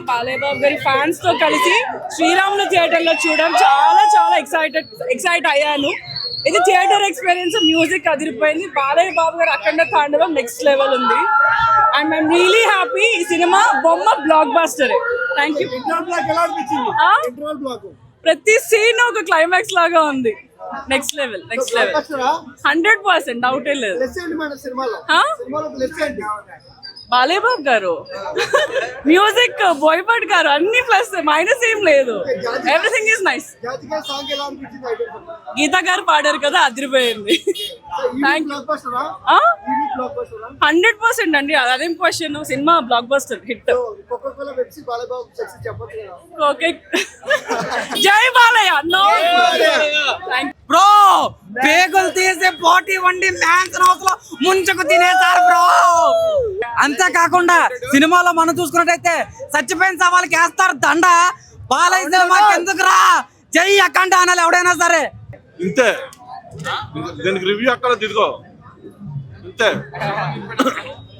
బాలయ్య బాబు గారి ఫ్యాన్స్తో కలిసి శ్రీరాములు థియేటర్లో చూడడం చాలా చాలా ఎక్సైటెడ్ ఎక్సైట్ అయ్యాను. ఇది థియేటర్ ఎక్స్పీరియన్స్ మ్యూజిక్ అదిరిపోయింది. బాలయ్య బాబు గారు అఖండ తాండవం నెక్స్ట్ లెవెల్ ఉంది. అండ్ మేము రియలీ హ్యాపీ ఈ సినిమా బొమ్మ బ్లాక్ బాస్టర్ థ్యాంక్ యూ ప్రతి సీన్ ఒక క్లైమాక్స్ లాగా ఉంది. Next level next level hundred percent డౌటే లేదు. ప్లస్ ఏంటి మేడం సినిమాలో ఆ? సినిమాలో ప్లస్ ఏంటి బాలయ్య బాబు గారు. మ్యూజిక్ బోయపాటి గారు అన్ని ప్లస్ మైనస్ ఏం లేదు. ఎవ్రీథింగ్ ఈస్ నైస్ గీతా గారు పాడారు కదా అదిరిపోయింది. హండ్రెడ్ పర్సెంట్ అండి. అదేం question cinema blockbuster hit Balababu okay జై బాలయ్య. నో థ్యాంక్ బ్రో పేగులు తీసి పోటీ వండి మ్యాన్స్ హౌస్లో ముంచుకు తినేశారు బ్రో అంతేకాకుండా సినిమాలో మనం చూసుకున్నట్టయితే చచ్చిపోయిన సవాళ్ళకి వేస్తారు దండ. బాలయ్య సినిమాకి ఎందుకురా? జై అఖండ అనాలి ఎవడైనా సరే. ఇంతే. దీనికి రివ్యూ అక్కడ ఇదిగో ఇంతే.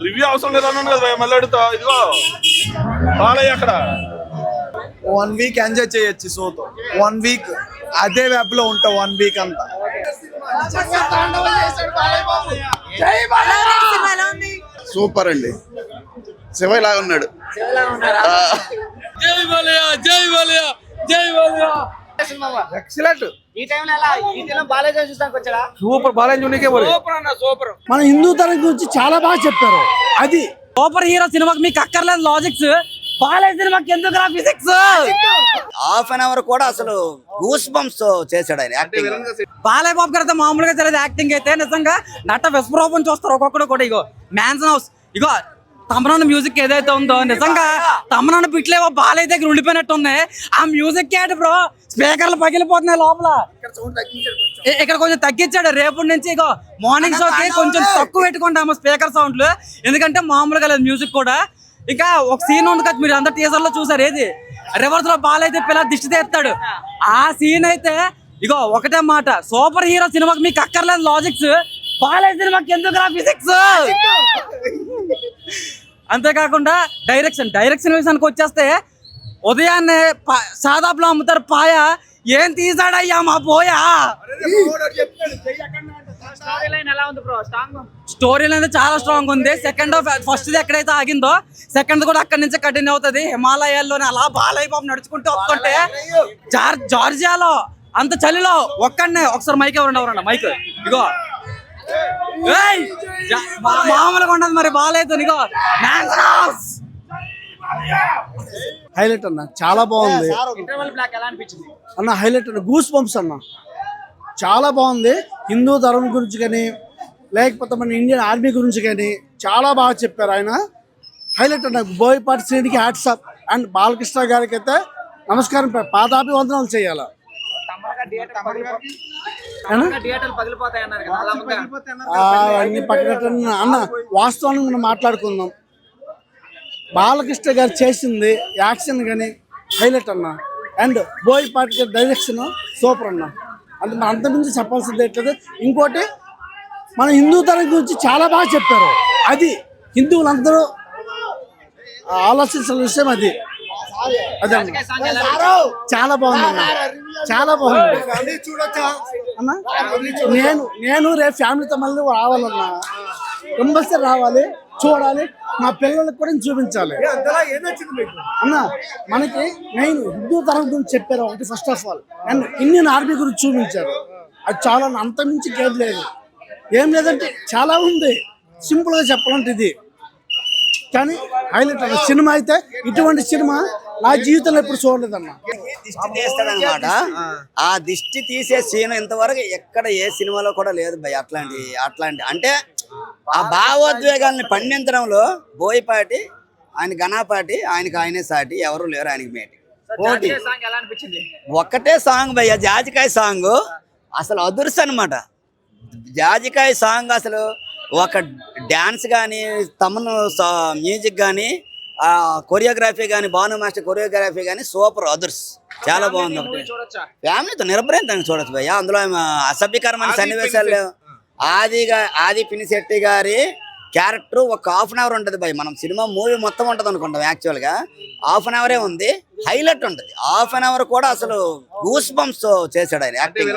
రివ్యూ అవసరం లేదు అన్నాను కదా మళ్ళీ అడుగుతా. ఇదిగో. బాలయ్య అక్కడ. వన్ వీక్ ఎంజాయ్ చేయొచ్చు షోతో వన్ వీక్ అదే వెబ్లో ఉంటావు వన్ వీక్ అంతా. సూపర్ అండి శివ ఇలా ఉన్నాడు జై బాలయ్య జై బాలయ్య జై బాలయ్య ఎక్సలెంట్ ఈ టైంలో ఎలా? ఈ టైంలో బాలయ్య చూస్తానికి వచ్చాడా? సూపర్ సూపర్ మన హిందూ తరం గురించి చాలా బాగా చెప్పారు. అది సూపర్ హీరో సినిమాకి మీకు అక్కర్లేదు లాజిక్స్ బాలయ్య సినిమాకి ఎందుకురా ఫిజిక్స్ హాఫ్ అన్ అవర్ కూడా అసలు గూస్ బంప్స్ చేశాడు ఆయన యాక్టింగ్ బాలయ్య బాబు గారు మామూలుగా తెలియదు యాక్టింగ్ అయితే నిజంగా నట విశ్వరూపం చూస్తారు ఒక్కొక్కడు కూడా. ఇగో మ్యాన్సన్ హౌస్ ఇగో తమనాన్న మ్యూజిక్ ఏదైతే ఉందో నిజంగా తమనాన్న బిట్లేవో బాలయ్య దగ్గర ఉండిపోయినట్టు ఉంది. ఆ మ్యూజిక్ ఏంటి బ్రో స్పీకర్లు పగిలిపోతున్నాయి లోపల. ఇక్కడ కొంచెం. తగ్గించాడు. రేపటి నుంచి ఇగో మార్నింగ్ షోకి కొంచెం తక్కువ పెట్టుకుంటాము స్పీకర్ సౌండ్లు ఎందుకంటే మామూలుగా లేదు మ్యూజిక్ కూడా. ఇంకా ఒక సీన్ ఉంది కదా మీరు అందరు టీజర్లో చూసారు ఏది? రివర్స్లో బాల్ అయితే పిల్ల దిష్టి తీస్తాడు. ఆ. సీన్ అయితే ఇగో ఒకటే మాట సూపర్ హీరో సినిమాకి మీకు అక్కర్లేదు లాజిక్స్ బాలయ్య సినిమాకి ఎందుకు ఫిజిక్స్ అంతేకాకుండా డైరెక్షన్ డైరెక్షన్ విషయానికి వచ్చేస్తే ఉదయాన్నే సాదాపులో అమ్ముతారు పాయ ఏం తీసాడయ్యా మా పోయా? స్టోరీ అనేది చాలా స్ట్రాంగ్ ఉంది. సెకండ్ హాఫ్ ఫస్ట్ ఎక్కడైతే ఆగిందో సెకండ్ కూడా అక్కడి నుంచి కంటిన్యూ అవుతుంది. హిమాలయాల్లోనే అలా బాలయ్య బాబు నడుచుకుంటూ వస్తుంటే జార్ జార్జియాలో అంత చలిలో ఒక్కడనే. ఒకసారి మైక్ ఎవరండి ఎవరండి మైక్ ఇగో. మామూలుగా ఉండదు మరి బాలయ్యతో ఇగో! హైలైట్ అన్న చాలా బాగుంది. అన్న హైలైట్ అన్న గూస్ పంప్స్ అన్న. చాలా బాగుంది. హిందూ ధర్మం గురించి కానీ లేకపోతే మన ఇండియన్ ఆర్మీ గురించి కానీ చాలా బాగా చెప్పారు ఆయన. హైలైట్ అన్న Boyapati hats hats off and Balakrishna గారికి అయితే నమస్కారం పాదాభివందనాలు చేయాలి? అన్ని పక్కన అన్న. వాస్తవానికి మనం మాట్లాడుకుందాం. బాలకృష్ణ గారు చేసింది యాక్షన్ కానీ హైలైట్ అన్న. అండ్ బోయపాటి గారి డైరెక్షన్ సూపర్ అన్న. అంటే మన అంతకుమించి చెప్పాల్సింది ఏంటంటే ఇంకోటి మన హిందూ తరం గురించి చాలా బాగా చెప్పారు. అది హిందువులందరూ ఆలోచించిన విషయం అది. అదే చాలా బాగుంది చాలా బాగుంది. చూడొచ్చా నేను నేను రేపు ఫ్యామిలీతో మళ్ళీ రావాలన్నా. కంపల్సరీ రావాలి చూడాలి. మా పిల్లలకు కూడా చూపించాలి. అన్న మనకి నేను హిందూ తరం గురించి చెప్పారు ఒకటి first of all and Indian army గురించి చూపించారు. అది చాలా అంత మించి లేదు. ఏం లేదంటే చాలా ఉంది. సింపుల్గా చెప్పాలంటే ఇది. కానీ హైలైట్ అన్న సినిమా అయితే ఇటువంటి సినిమా నా జీవితంలో ఎప్పుడు చూడలేదన్న. దిష్టి తీస్తాడనమాట ఆ దిష్టి తీసే సీన్ ఇంతవరకు ఎక్కడ ఏ సినిమాలో కూడా లేదు భయ్ అట్లాంటి అట్లాంటి. అంటే ఆ భావోద్వేగాల్ని పండించడంలో బోయపాటి ఆయన ఘనాపాటి ఆయనకి ఆయనే సాటి ఎవరు లేరు ఆయనకి మేటి. పోటీ. ఒక్కటే సాంగ్ భయ్య జాజికాయ సాంగ్ అసలు అదుర్స్ అనమాట జాజికాయ సాంగ్ అసలు ఒక డ్యాన్స్ కానీ తమను మ్యూజిక్ కానీ ఆ కొరియోగ్రఫీ కానీ భాను మాస్టర్ కొరియోగ్రఫీ కానీ సూపర్ అదర్స్ చాలా బాగుంది ఒకటి. ఫ్యామిలీతో నిరభ్రయంతంగా చూడొచ్చు భయ్య. అందులో అసభ్యకరమైన సన్నివేశాలు ఆదిగా ఆది పినిశెట్టి గారి క్యారెక్టర్ ఒక హాఫ్ అన్ అవర్ ఉంటుంది భయ్. మనం సినిమా మూవీ మొత్తం ఉంటుంది అనుకుంటాం యాక్చువల్గా హాఫ్ అన్ అవరే ఉంది. హైలైట్ ఉంటుంది. హాఫ్ అన్ అవర్ కూడా అసలు గూస్ బంప్స్ చేశాడు ఆయన యాక్టింగ్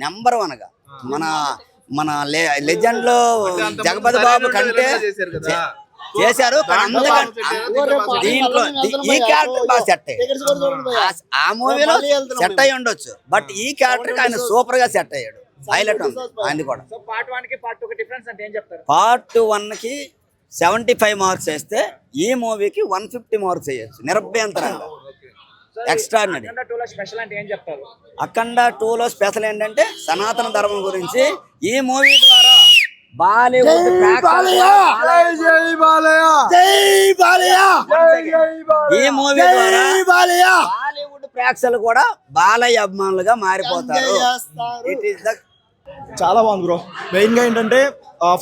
నెంబర్ వన్గా. మన మన లెజెండ్లో జగపతి బాబు కంటే చేశారు దీంట్లో ఈ క్యారెక్టర్ బాగా సెట్ అయ్యాడు. ఆ- ఆ మూవీలో సెట్ అయ్యి ఉండొచ్చు. బట్ ఈ క్యారెక్టర్ ఆయన సూపర్గా సెట్ అయ్యాడు. హైలైట్ ఉంది. ఆయన కూడా. పార్ట్ వన్కి పార్ట్ టూ కి డిఫరెన్స్ అంటే ఏం చెప్తారు? పార్ట్ వన్కి సెవెంటీ ఫైవ్ మార్క్స్ వేస్తే ఈ మూవీకి వన్ ఫిఫ్టీ మార్క్స్ వేయచ్చు. నిరభ్యంతరంగా. ఎక్స్ట్రాడినరీ టూ లో స్పెషల్ అంటే ఏం చెప్తారు? అఖండ టూలో స్పెషల్ ఏంటంటే సనాతన ధర్మం గురించి ఈ మూవీ ద్వారా బాలీవుడ్ ఈ మూవీ ద్వారా బాలీవుడ్ ప్రేక్షకులు కూడా బాలయ్య అభిమానులుగా మారిపోతారు. ఇట్ ఈస్ ద చాలా బాగుంది బ్రో. మెయిన్గా ఏంటంటే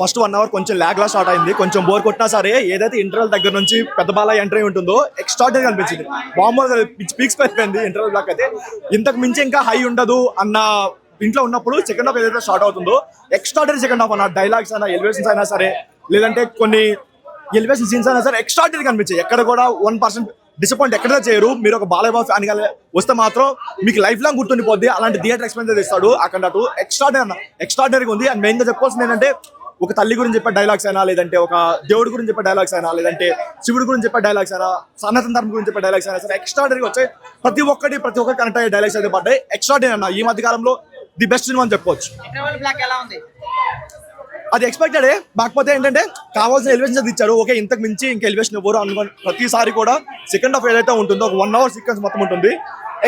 ఫస్ట్ వన్ అవర్ కొంచెం ల్యాగ్ లా స్టార్ట్ అయింది. కొంచెం బోర్ కొట్టినా సరే ఏదైతే ఇంటర్వల్ దగ్గర నుంచి పెద్ద బాల ఎంట్రీ ఉంటుందో ఎక్స్ట్రాడనరీ అనిపించింది. మామూలుగా పీక్స్ పెరిపోయింది ఇంటర్వల్ బ్లాక్ అయితే. ఇంతకు మించి ఇంకా హై ఉండదు అన్న ఇంట్లో ఉన్నప్పుడు సెకండ్ హాఫ్ ఏదైతే స్టార్ట్ అవుతుందో ఎక్స్ట్రాడనరీ సెకండ్ హాఫ్ అన్న డైలాగ్స్ అయినా ఎలివేషన్స్ అయినా సరే లేదంటే కొన్ని ఎలివేషన్ సీన్స్ అయినా సరే ఎక్స్ట్రాడనరీ కనిపించాయి ఎక్కడ కూడా వన్ పర్సెంట్ డిసప్పాయింట్ ఎక్కడ చేయరు. మీరు ఒక బాలయ్య బాబు ఫ్యాన్ వస్తే మాత్రం మీకు లైఫ్ లాంగ్ గుర్తుండిపోద్ది. అలాంటి థియేటర్ ఎక్స్పీరియన్స్ ఇస్తాడు అక్కడ అటు ఎక్స్ట్రాడనరీ ఉంది. అండ్ మెయిన్గా చెప్పాల్సింది ఏంటంటే ఒక తల్లి గురించి చెప్పే డైలాగ్స్ అయినా లేదంటే ఒక దేవుడి గురించి చెప్పే డైలాగ్స్ అయినా లేదంటే శివుడి గురించి చెప్పే డైలాగ్స్ అయినా సనాతన ధర్మం గురించి చెప్పే డైలాగ్స్ అయినా సరే ఎక్స్ట్రాడనరీగా వచ్చాయి. ప్రతి ఒక్కటి ప్రతి ఒక్కటి కనెక్ట్ అయ్యే డైలాగ్స్ అయితే పడ్డాయి. ఎక్స్ట్రాడనరీ అన్న ఈ మధ్య కాలంలో ది బెస్ట్ సినిమా అని చెప్పుకోవచ్చు. అది ఎక్స్పెక్టెడ్ కాకపోతే ఏంటంటే కావాల్సిన ఎలివేషన్ అది ఇచ్చారు ఓకే ఇంతకు మించి ఇంకా ఎలివేషన్ ఇవ్వరు. అనుకోని ప్రతిసారి కూడా సెకండ్ హాఫ్ ఏదైతే ఉంటుందో ఒక వన్ అవర్ సీక్వెన్స్ మొత్తం ఉంటుంది.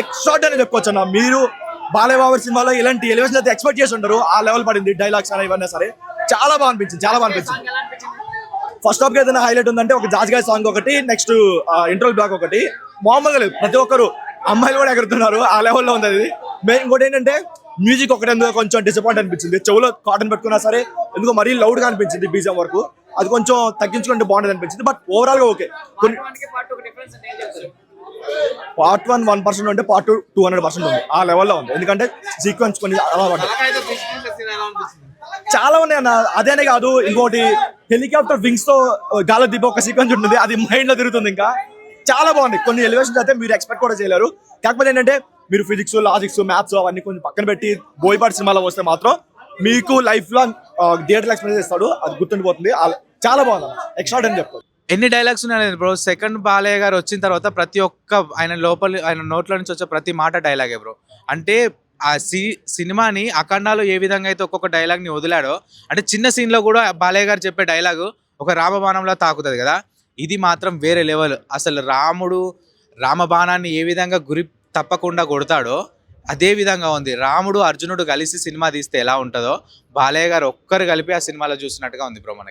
ఎక్స్ట్రాట్ అని చెప్పుకోవచ్చు అన్న. మీరు బాలయ్య సినిమాలో ఇలాంటి ఎలివేషన్ అయితే ఎక్స్పెక్ట్ చేసి ఉంటారు ఆ లెవెల్ పడింది డైలాగ్స్ అయినా ఇవన్నీ సరే. చాలా బాగా అనిపించింది చాలా బాగా అనిపించింది. ఫస్ట్ హాఫ్ ఏదైనా హైలైట్ ఉందంటే ఒక జాజ్గాయ్ సాంగ్ ఒకటి నెక్స్ట్ ఇంటర్వల్ బ్లాక్ ఒకటి. మామూలుగా లేదు. ప్రతి ఒక్కరు అమ్మాయిలు కూడా ఎగురుతున్నారు. ఆ లెవెల్లో ఉంది అది. మెయిన్ ఇంకోటి ఏంటంటే మ్యూజిక్ ఒకటి కొంచెం డిసప్పాయింట్ అనిపించింది. చెవులో కాటన్ పెట్టుకున్నా సరే ఎందుకో మరీ లౌడ్గా అనిపించింది బీజం వరకు. అది కొంచెం తగ్గించుకుంటే బాగుండేది అనిపించింది బట్ ఓవరాల్గా ఓకే కొన్ని పార్ట్ వన్ వన్ పర్సెంట్ ఉంటే part two two hundred percent ఉంది. ఆ లెవెల్లో ఉంది. ఎందుకంటే సీక్వెన్స్ కొన్ని అలా చాలా ఉన్నాయి అన్న. అదేనే కాదు ఇంకోటి హెలికాప్టర్ వింగ్స్తో గాలి దిబ్బ ఒక సీక్వెన్స్ ఉంటుంది. అది మైండ్లో తిరుగుతుంది ఇంకా. చాలా బాగుంది. కొన్ని ఎలివేషన్స్ అయితే మీరు ఎక్స్పెక్ట్ కూడా చేయలేరు. కాకపోతే ఏంటంటే మీరు ఫిజిక్స్ లాజిక్స్ మ్యాథ్స్ అవన్నీ కొంచెం పక్కన పెట్టి బోయపాటి సినిమాలో వస్తే మాత్రం మీకు లైఫ్ లాంగ్ థియేటర్ ఎక్స్పీరియన్స్ ఇస్తాడు. అది గుర్తుండిపోతుంది. చాలా బాగుంది. ఎక్స్ట్రా అని చెప్తాను ఎన్ని డైలాగ్స్ ఉన్నాయి బ్రో సెకండ్ బాలయ్య గారు వచ్చిన తర్వాత ప్రతి ఒక్క ఆయన లోపల ఆయన నోట్లో నుంచి వచ్చే ప్రతి మాట డైలాగే బ్రో అంటే ఆ సి సినిమాని అఖండాలో ఏ విధంగా అయితే ఒక్కొక్క డైలాగ్ని వదిలాడో అంటే చిన్న సీన్లో కూడా బాలయ్య గారు చెప్పే డైలాగు ఒక రామబాణంలా తాకుతుంది కదా. ఇది మాత్రం వేరే లెవెల్ అసలు రాముడు రామబాణాన్ని ఏ విధంగా గురి తప్పకుండా కొడతాడో అదే విధంగా ఉంది. రాముడు అర్జునుడు కలిసి సినిమా తీస్తే ఎలా ఉంటుందో బాలయ్య గారు ఒక్కరు కలిపి ఆ సినిమాలో చూసినట్టుగా ఉంది బ్రో మనకి.